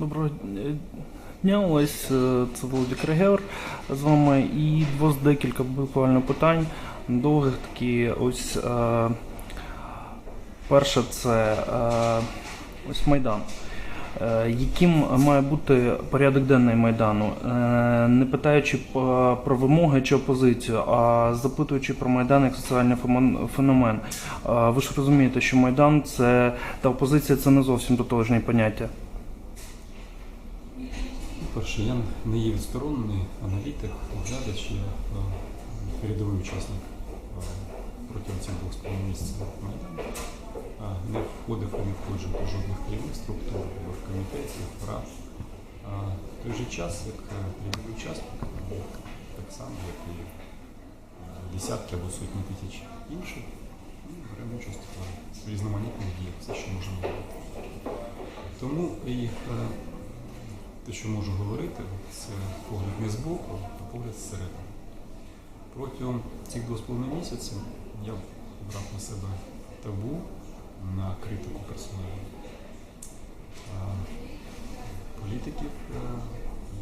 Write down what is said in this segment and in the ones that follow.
Доброго дня, ось е, це Володя Крегер з вами. І вас декілька буквально питань. Довгих такі ось. Е, перше це е, ось Майдан. Е, яким має бути порядок денний Майдану, Е, не питаючи про вимоги чи опозицію, а запитуючи про Майдан як соціальний феномен. Е, ви ж розумієте, що Майдан це та опозиція це не зовсім тотожні поняття. Перше, я не є відсторонений аналітик, оглядач, я е, передовий учасник е, протягом цих двох з половиною місяців Майдану. Е, Не входив і не входжу до жодних керівних структур, в комітетів, рад. В той же час, як передовий учасник, так само, як і десятки або сотні тисяч інших, беремо участь в різноманітних діях, все, що можемо робити. Тому і те, що можу говорити, це погляд не збоку, а погляд зсередини. Протягом цих двох з половиною місяців я брав на себе табу на критику персоналу політиків, е,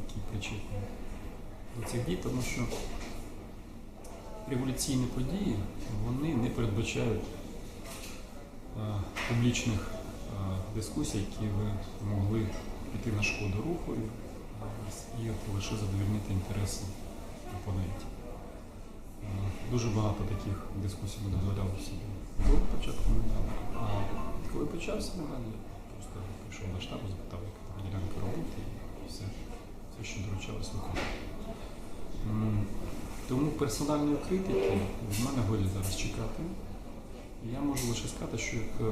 які причетні до цих дій, тому що революційні події вони не передбачають е, публічних е, дискусій, які ви могли піти на шкоду руху і, і лише задовільнити інтереси опонентів. Е, Дуже багато таких дискусій ми дозволяли собі до початку Майдану. А коли почався Майдан, я просто прийшов до штабу, запитав, яка там ділянка роботи і все, все що доручалось виконувати. Тому персональної критики від мене годі зараз чекати. Я можу лише сказати, що як е,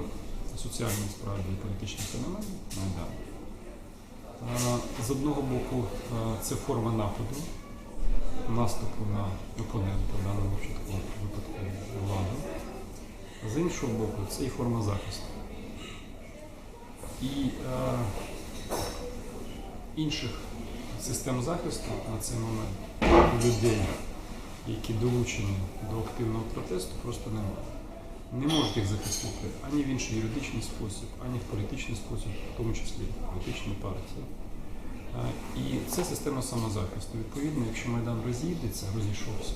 соціальний справді і політичний феномен Майдан, е, з одного боку, е, це форма нападу, наступу на опонента, в даному випадку владу. З іншого боку, це і форма захисту. І е, інших систем захисту на цей момент людей, які долучені до активного протесту, просто немає. Не можуть їх захистити ані в інший юридичний спосіб, ані в політичний спосіб, в тому числі в політичні партії. І це система самозахисту. Відповідно, якщо Майдан розійдеться, розійшовся,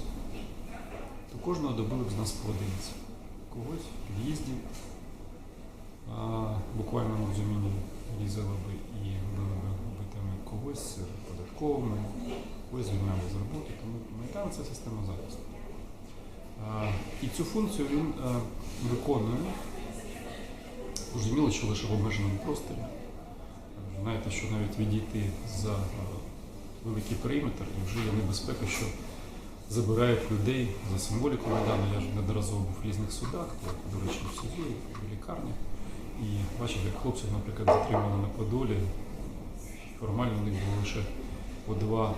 то кожного добили б з нас поодинці. Когось в в буквальному розумінні різали би і били би битами когось податковими, когось звільняли з роботи. Тому Майдан це система захисту. І цю функцію він е, виконує, зрозуміло, що лише в обмеженому просторі. Знаєте, що навіть відійти за е, великий периметр і вже є небезпека, що забирають людей за символіку Майдану. Я ж неодноразово був в різних судах, до речі, в суді, в лікарнях. І бачив, як хлопців, наприклад, затримали на Подолі. Формально у них було лише по два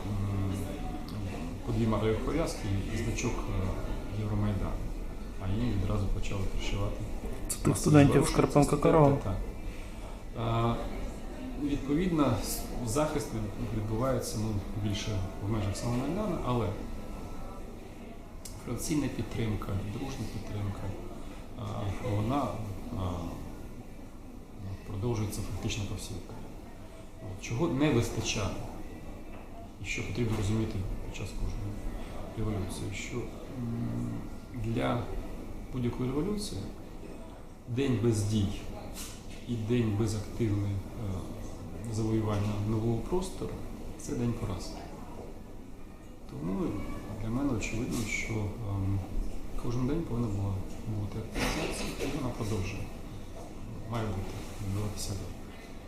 по дві мареві пов'язки і значок е, Євромайдану. А їм відразу почали пришивати. Це тих студентів з Карпенка Карого. Так. Відповідно, захист відбувається ну, більше в межах самого Майдану, але інформаційна підтримка, дружня підтримка, вона продовжується фактично по всій Україні. Чого не вистачає, і що потрібно розуміти під час кожної революції, що для будь-якої революції день без дій і день без активної е, завоювання нового простору це день поразки. Тому для мене очевидно, що ем, кожен день повинна була бути активізація, і вона продовжує. Має бути відбуватися далі.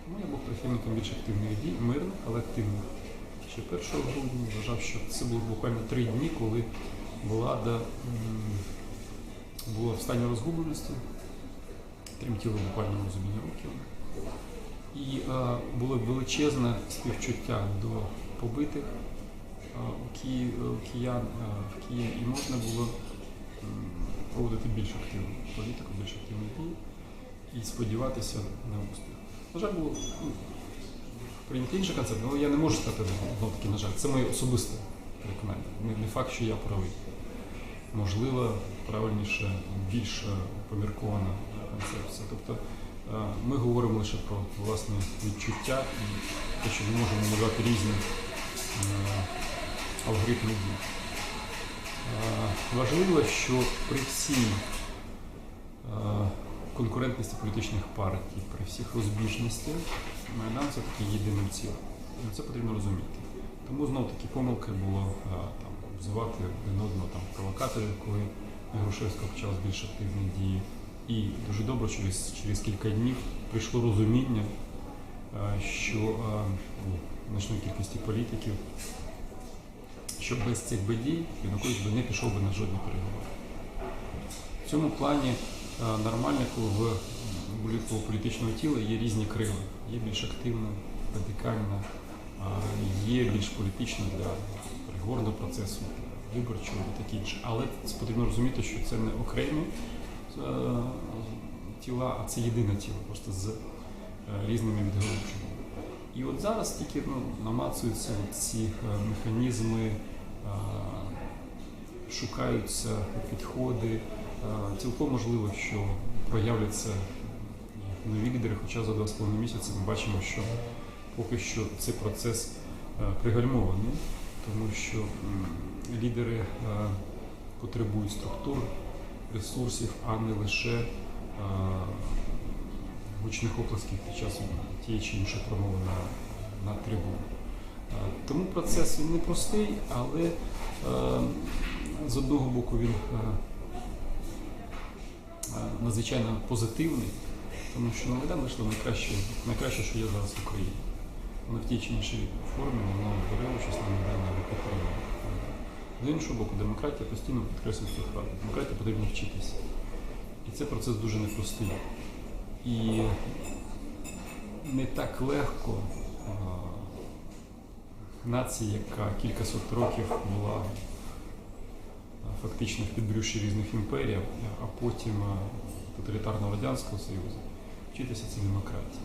Тому я був прихильником більш активних дій, мирних, але активних. Ще 1 грудня вважав, що це було буквально три дні, коли влада м, була в стані розгубленості, тремтіли в буквальному розумінні років. І е, було величезне співчуття до побитих е, е, киян в Києві, і можна було проводити більш активну політику, більш активні дії і сподіватися на успіх. На жаль, було ну, прийнято інший концепт, але я не можу сказати знову таки, на жаль, це моє особисте переконання. Не, факт, що я правий. Можливо, правильніше, більш поміркована концепція. Тобто Ми говоримо лише про власне відчуття і те, що ми можемо назвати різні е, алгоритми дій. Е, Важливо, що при всій е, конкурентності політичних партій, при всіх розбіжностях, Майдан це таки єдиним цілим. Це потрібно розуміти. Тому знов таки помилки було е, там, обзивати один одного провокаторів, коли Грушевська почала більш активні дії. І дуже добре через, через кілька днів прийшло розуміння, е, що е, у значної кількості політиків, що без цих би дій Янукович би не пішов би на жодні переговори. В цьому плані е, нормально, коли в будь-якого політичного тіла є різні крила. Є більш активна, радикальна, є більш політична для переговорного процесу, виборчого і таке інше. Але потрібно розуміти, що це не окремі е, тіла, а це єдине тіло, просто з е, різними відгалуженнями. І от зараз тільки ну, намацуються ці е, механізми, е, шукаються підходи. Е, Цілком можливо, що проявляться нові лідери, хоча за два з половиною місяці ми бачимо, що поки що цей процес е, пригальмований, тому що лідери е, потребують структур, ресурсів, а не лише гучних оплесків під час тієї чи іншої промови на, на трибуні. Е, Тому процес він непростий, але з одного боку він надзвичайно позитивний, тому що на Майдан вийшло найкраще, найкраще, що є зараз в Україні. Воно в тій чи іншій формі воно бере участь на Майдані або підтримує. З іншого боку, демократія постійно підкреслює цю фразу. Демократія потрібно вчитися. І це процес дуже непростий. І не так легко а, нації, яка кількасот років була фактично в підбрюші різних імперій, а потім тоталітарного Радянського Союзу, вчитися це демократії.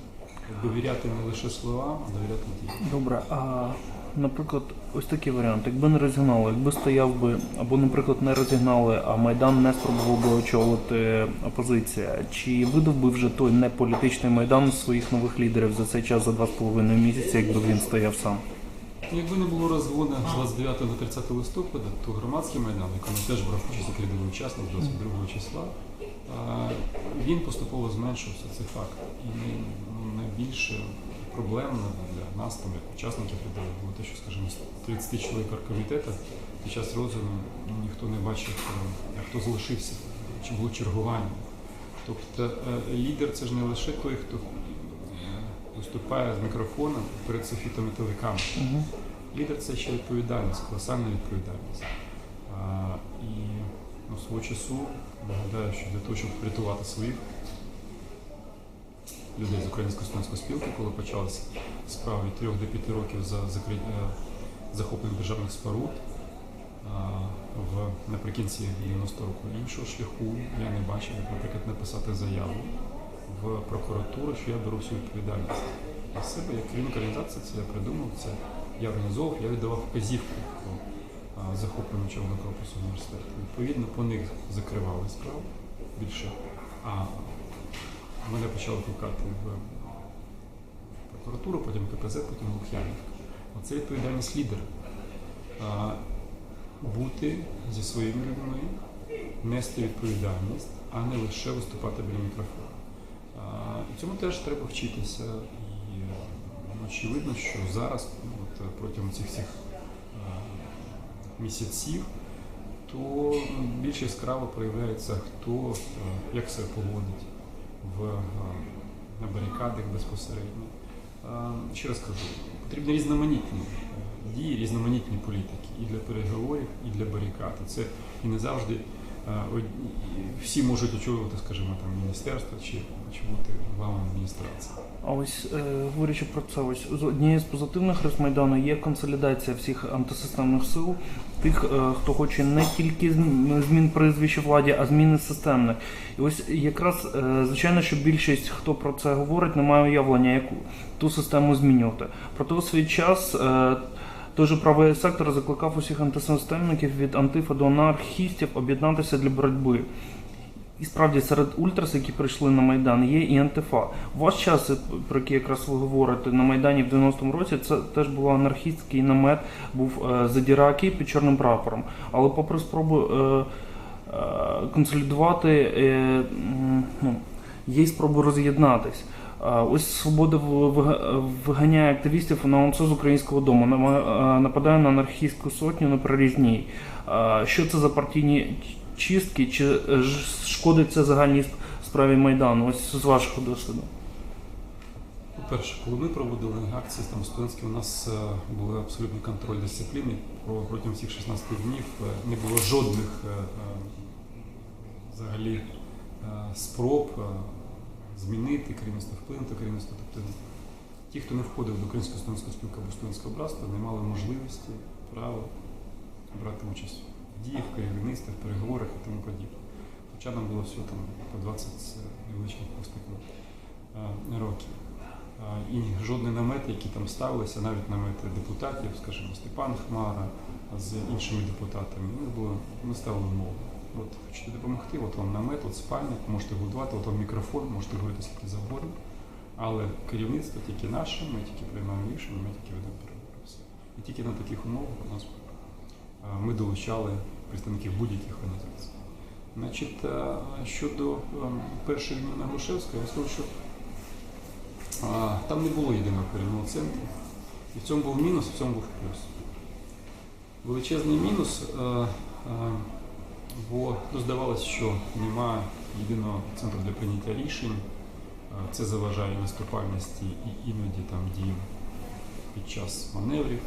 Довіряти не лише словам, а довіряти діям. Добре, а наприклад, ось такий варіант. Якби не розігнали, якби стояв би, або, наприклад, не розігнали, а Майдан не спробував би очолити опозиція, чи видав би вже той неполітичний Майдан своїх нових лідерів за цей час за два з половиною місяці, якби він стояв сам? Якби не було розгону з 29 на 30 листопада, то громадський майдан, якому теж брав участь як учасник 22 числа, він поступово зменшився, це факт. І ну, найбільше проблемно для нас, там, як учасників рядових, було те, що, скажімо, з 30 чоловік оргкомітету під час розгляду ну, ніхто не бачив, хто залишився, чи було чергування. Тобто е, лідер це ж не лише той, хто е, виступає з мікрофоном перед софітами телекамер. Угу. Лідер це ще відповідальність, колосальна відповідальність. А, і ну, свого часу нагадаю, що для того, щоб врятувати своїх людей з Української студентської спілки, коли почалися справи від 3 до 5 років за е, захоплення державних споруд, в наприкінці 90 року іншого шляху я не бачив, як, наприклад, написати заяву в прокуратуру, що я беру всю відповідальність на себе як керівник організації, це я придумав, це я організовував, я віддавав вказівку по захопленню Червоного корпусу університету. Відповідно, по них закривали справу більше, а мене почали викликати в прокуратуру, потім КПЗ, потім Лук'янівка. Оце відповідальність лідера. А, бути зі своїми людьми, нести відповідальність, а не лише виступати біля мікрофону. І цьому теж треба вчитися. І е, очевидно, що зараз, ну, от, е, протягом цих всіх е, місяців, то ну, більш яскраво проявляється, хто е, як себе поводить в, е, на барикадах безпосередньо. Е, Ще раз кажу, потрібні різноманітні е, дії, різноманітні політики і для переговорів, і для барикад. Це і не завжди всі можуть очолювати, скажімо, там міністерство чи, бути главою адміністрації. А ось е, говорячи про це, ось з однією з позитивних рис Майдану є консолідація всіх антисистемних сил, тих, е, хто хоче не тільки змін прізвища владі, а зміни системних. І ось якраз е, звичайно, що більшість, хто про це говорить, не має уявлення, яку ту систему змінювати. Проте у свій час. Той же правий сектор закликав усіх антисистемників від антифа до анархістів об'єднатися для боротьби. і справді серед ультрас, які прийшли на Майдан, є і антифа. Ваш час, про який якраз ви говорите, на Майдані в 90-му році, це теж був анархістський намет, був е, задіраки під чорним прапором. Але попри спробу е, е, консолідувати, е, ну, є спроби роз'єднатись. Ось свобода виганяє активістів на УНСО з українського дому, нападає на анархістську сотню на прорізній. Що це за партійні чистки? Чи е, шкодить це загальній справі Майдану? Ось з вашого досвіду. По-перше, коли ми проводили акції там студентські, у нас е, був абсолютний контроль дисципліни. Про протягом всіх 16 днів е, не було жодних взагалі спроб змінити керівництво, вплинути керівництво. Тобто ті, хто не входив до Української студентської спілки або студентського братства, не мали можливості, права брати участь в діях, в керівництві, в переговорах і тому подібне. Хоча нам було всього там по 20 невеличких поступів років. І жодний намет, які там ставилися, навіть намети депутатів, скажімо, Степан Хмара з іншими депутатами, ми, було, ми ставили умови. От хочете допомогти, от вам намет, от спальник, можете будувати, от вам мікрофон, можете говорити скільки завгодно. Але керівництво тільки наше, ми тільки приймаємо рішення, ми тільки ведемо переговори. Все. І тільки на таких умовах у нас ми долучали представників будь-яких організацій. Значить, щодо перших днів на Грушевського, я скажу, що Там не було єдиного керівного центру. І в цьому був мінус, в цьому був плюс. Величезний мінус, бо ну, здавалося, що немає єдиного центру для прийняття рішень. Це заважає наступальності і іноді там діям під час маневрів.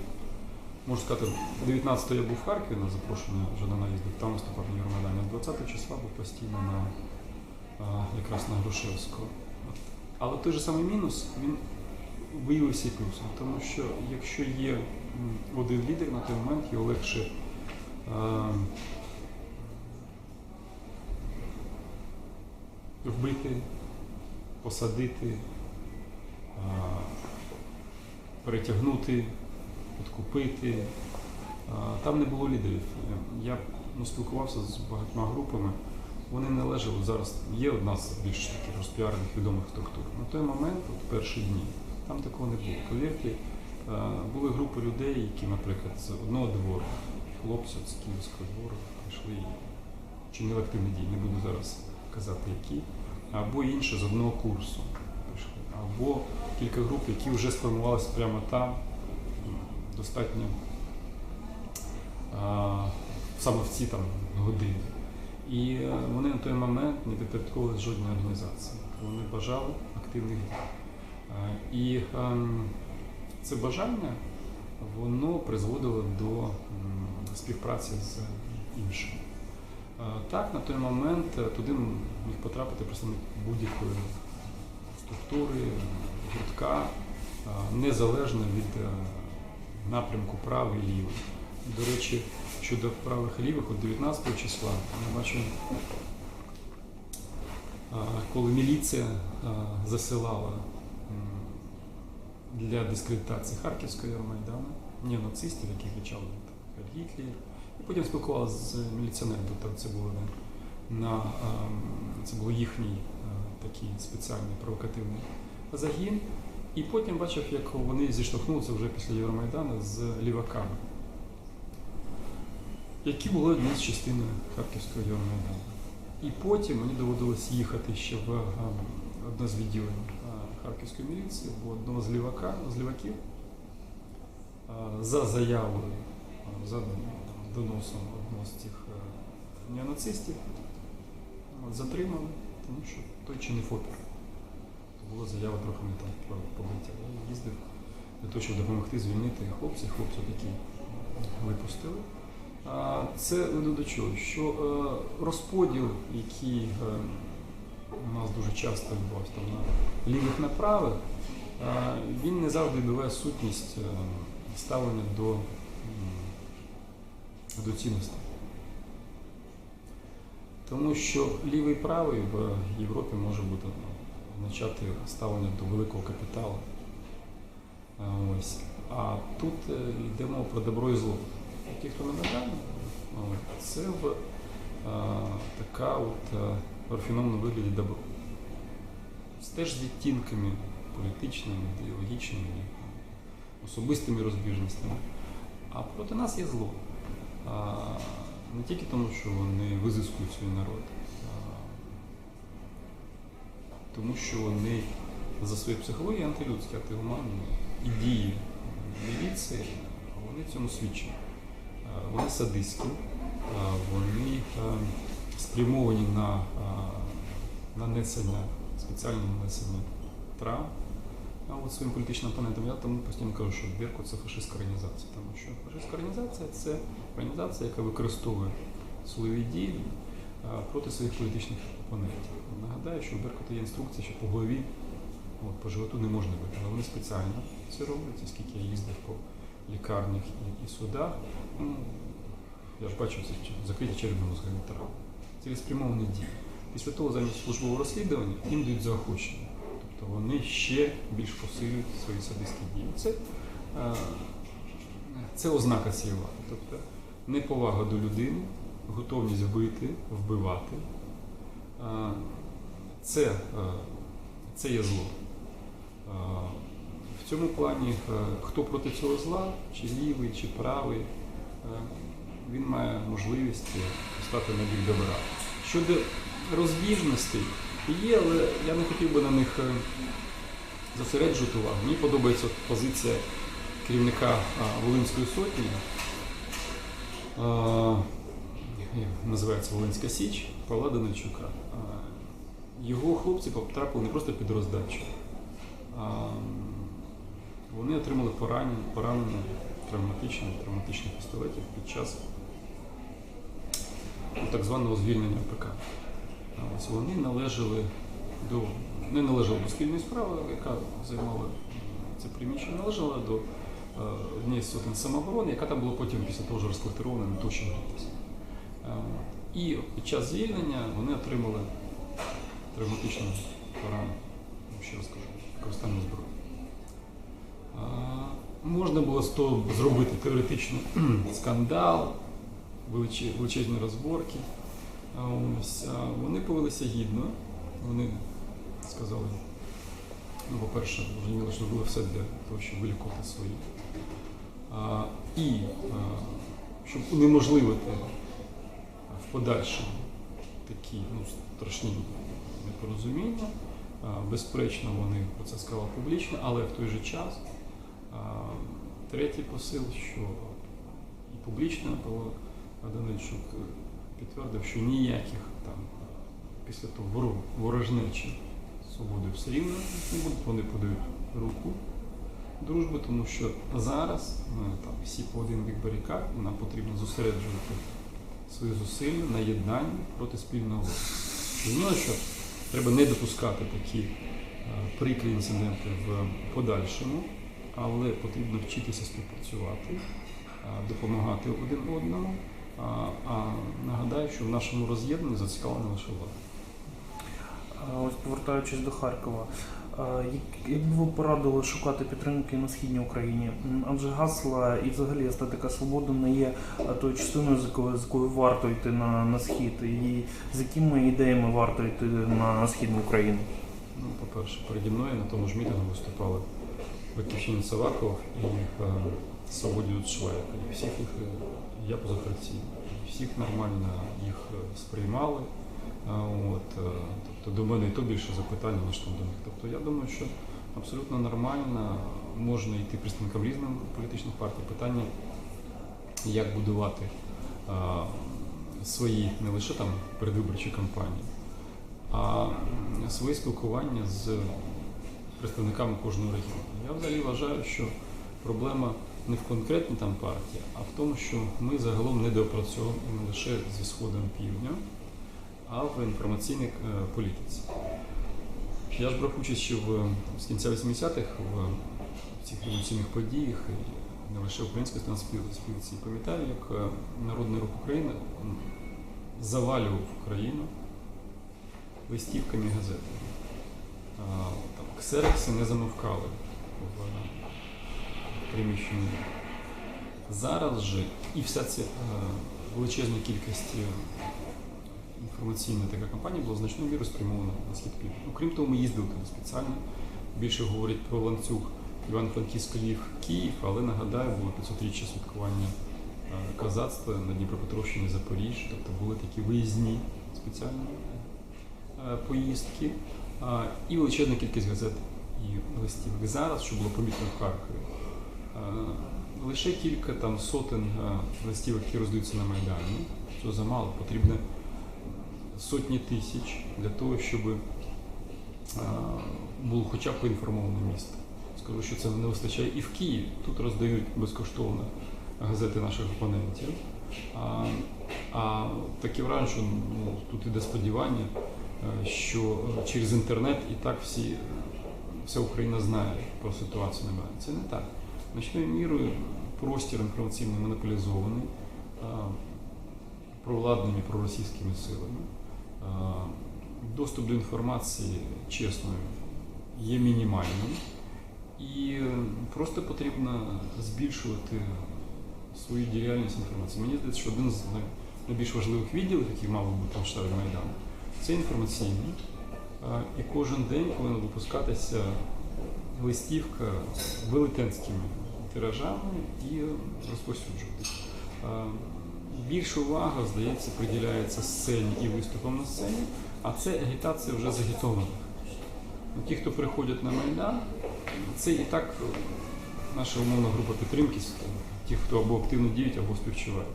Можу сказати, 19-го я був в Харкові на запрошення Жадана їздив, там виступав на Євромайдані. а 20 числа був постійно на, якраз на Грушевського. Але той же самий мінус він виявився і плюсом, тому що якщо є один лідер на той момент, його легше вбити, посадити, перетягнути, підкупити. Там не було лідерів. Я ну, спілкувався з багатьма групами. Вони належали зараз. Є одна з більш таких розпіарених відомих структур. На той момент, от перші дні, там такого не було. Повірте, були групи людей, які, наприклад, з одного двору, хлопці от з Київського двору прийшли і чинили активні дії. Не буду зараз казати які, або інші з одного курсу або кілька груп, які вже сформувалися прямо там, достатньо саме в ці там години. І е, вони на той момент не підпорядковувалися жодній організації. Вони бажали активних дій. І ем, це бажання воно призводило до співпраці з іншими. Е, Так, на той момент е, туди міг потрапити представник будь-якої структури, гуртка, е, незалежно від напрямку правий і лівий. До речі, щодо правих і лівих, от 19 числа я бачу, коли міліція засилала для дискредитації Харківського Євромайдану, неонацистів, які кричали Гітлер. Потім спілкувалися з міліціонером, тобто це було на, на це було їхній такий спеціальний провокативний загін. І потім бачив, як вони зіштовхнулися вже після Євромайдану з ліваками які були однією з частиною Харківського Євромайдану. І потім мені доводилось їхати ще в е, одне з відділень е, Харківської міліції, бо одного з, лівака, з ліваків е, за заявою, е, за доносом одного з цих е, неонацистів затримали, тому що той чинив опір. Була заява трохи не так про побиття. Я їздив для того, щоб допомогти звільнити хлопців, хлопців, які випустили. Це веде до чого? Що е, розподіл, який е, у нас дуже часто відбувався там на лівих на правих, е, він не завжди відбуває сутність е, ставлення до, до цінностей. Тому що лівий і правий в Європі може бути ну, означати ставлення до великого капіталу. Ось. А тут е, йде мова про добро і зло. Ті, хто Майдані, це в, а, така от в рафінованому вигляді добро. Теж з відтінками політичними, ідеологічними, особистими розбіжностями. А проти нас є зло. Не тільки тому, що вони визискують свій народ, а тому що вони за своєю психологією антилюдські, антигуманні і дії міліції, вони цьому свідчать. Вони садистські, вони спрямовані на нанесення, спеціальне нанесення травм а от своїм політичним опонентам. Я тому постійно кажу, що Беркут це фашистська організація, тому що фашистська організація це організація, яка використовує свої дії проти своїх політичних опонентів. Нагадаю, що у Беркута є інструкція, що по голові, от, по животу не можна бити, але вони спеціально це роблять, і скільки я їздив по лікарнях і, і судах. Ну, я ж бачу це закриті черепно-мозгові травми. Цілеспрямовані дії. Після того замість службового розслідування їм дають заохочення. Тобто вони ще більш посилюють свої садистські дії. Це, е, це ознака цієї влади. Тобто неповага до людини, готовність вбити, вбивати. Е, Це, е, це є зло. В цьому плані, хто проти цього зла, чи лівий, чи правий, він має можливість стати на бік добра. Щодо розбіжностей, є, але я не хотів би на них е, зосереджувати увагу. Мені подобається позиція керівника Волинської сотні. А, Називається Волинська Січ Павла Данильчука. Його хлопці потрапили не просто під роздачу. Вони отримали поранення, поранення травматичних, травматичних пістолетів під час ну, так званого звільнення ОПК. Вони належали до не належали до спільної справи, яка займала це приміщення, належала до е, однієї з сотень самооборони, яка там була потім після того ж розквартирована на то, що грітися. І під час звільнення вони отримали травматичну поранення, ще раз кажу, використання зброї. Е, Можна було з того зробити теоретично скандал, величезні розборки. Ось, вони повелися гідно. Вони сказали, ну, по-перше, зрозуміло, що робили все для того, щоб вилікувати свої. А, і а, щоб унеможливити в подальшому такі ну, страшні непорозуміння. А, безперечно, вони про це сказали публічно, але в той же час а, третій посил, що і публічно Павло Данильчук підтвердив, що ніяких там після того ворожнечі з свободою все рівно не будуть. Вони подають руку дружби, тому що зараз ми там всі по один бік барикад, нам потрібно зосереджувати свої зусилля на єднанні проти спільного. Зрозуміло, що треба не допускати такі е, прикрі інциденти в подальшому, але потрібно вчитися співпрацювати, е, допомагати один одному. А, нагадаю, що в нашому роз'єднанні зацікавлена лише влада. Ось повертаючись до Харкова, а, як- як би ви порадили шукати підтримки на східній Україні? Адже гасла і взагалі естетика свободи не є тою частиною, з якою, з якою варто йти на, на схід, і з якими ідеями варто йти на східну Україну? Ну, по-перше, переді мною на тому ж мітингу виступали батьківщина Саваков і Свободію Швейка. І всіх їх е, я позафракційний. Всіх нормально їх е, сприймали. От, е, тобто до мене і то більше запитань, ніж там до них. Тобто я думаю, що абсолютно нормально можна йти представникам різних політичних партій. Питання, як будувати а, свої не лише там передвиборчі кампанії, а м, своє спілкування з представниками кожного регіону. Я взагалі вважаю, що проблема не в конкретній там партії, а в тому, що ми загалом недоопрацьовуємо не лише зі сходом півдня, а в інформаційній е, політиці. Я ж брав участь ще в, з кінця 80-х в цих революційних подіях, і не лише української спілці. Пам'ятаю, як е, Народний рух України завалював країну листівками і газетами. А, ксерокси не замовкали в приміщенні. Зараз же і вся ця е, величезна кількість е, інформаційна така кампанія була значною мірою спрямована на схід Києва. Ну, того, ми їздили туди спеціально. Більше говорять про ланцюг Івано-Франківськ Львів Київ, але нагадаю, було 500-річчя святкування е, козацтва на Дніпропетровщині Запоріжжя, тобто були такі виїзні спеціальні поїздки. І величезна кількість газет і листів. Зараз, що було помітно в Харкові, лише кілька там сотень е, листів, які роздаються на Майдані. Що замало, потрібно сотні тисяч для того, щоб е, було хоча б поінформоване місто. Скажу, що це не вистачає і в Києві. Тут роздають безкоштовно газети наших опонентів. А, а таке враження, що ну, тут іде сподівання, е, що е, через інтернет і так всі, вся Україна знає про ситуацію на Майдані. Це не так. Значною мірою простір інформаційний монополізований а, провладними проросійськими силами. Доступ до інформації чесною є мінімальним. І просто потрібно збільшувати свою діяльність інформації. Мені здається, що один з найбільш важливих відділів, який мав би бути в штабі Майдану, це інформаційний. І кожен день повинна випускатися листівка велетенськими тиражами і розповсюджуватися. А, Більша увага, здається, приділяється сцені і виступам на сцені, а це агітація вже загітованих. Ну, Ті, хто приходять на Майдан, це і так е, наша умовна група підтримки, ті, хто або активно діють, або співчувають.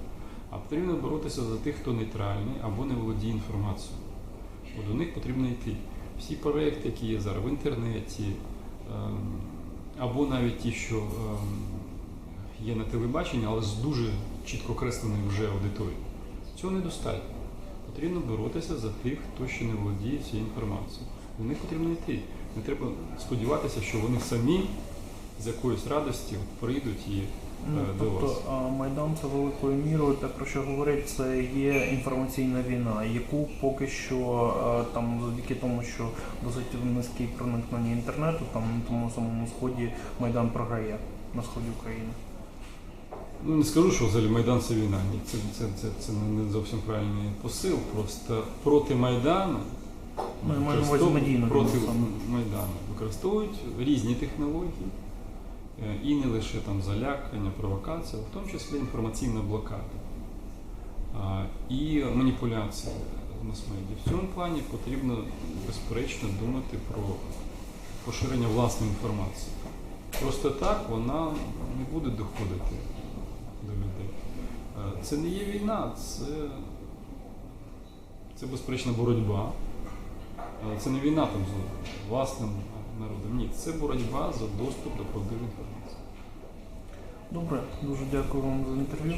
А потрібно боротися за тих, хто нейтральний або не володіє інформацією. Бо до них потрібно йти. Всі проекти, які є зараз в інтернеті, ем, або навіть ті, що ем, є на телебаченні, але з дуже чітко кресленою вже аудиторією. Цього недостатньо. Потрібно боротися за тих, хто ще не володіє цією інформацією. До них потрібно йти. Не треба сподіватися, що вони самі з якоїсь радості прийдуть і Ну, Е, до тобто а, Майдан це великою мірою, те про що говорять, це є інформаційна війна, яку поки що там завдяки тому, що досить низький проникнення інтернету, там на тому самому сході Майдан програє на сході України. Ну не скажу, що взагалі Майдан це війна. Ні, це, це, це, це не зовсім правильний посил. Просто проти Майдану Ми маємо проти. Майдану використовують різні технології, е, і не лише там залякання, провокація, в тому числі інформаційна блокада і маніпуляції мас-медіа. В цьому плані потрібно безперечно думати про поширення власної інформації. Просто так вона не буде доходити до людей. Е, Це не є війна, це, це безперечна боротьба. Е, Це не війна там з власним народом. Ні, це боротьба за доступ до правдивої інформації. Добре, дуже дякую вам за інтерв'ю.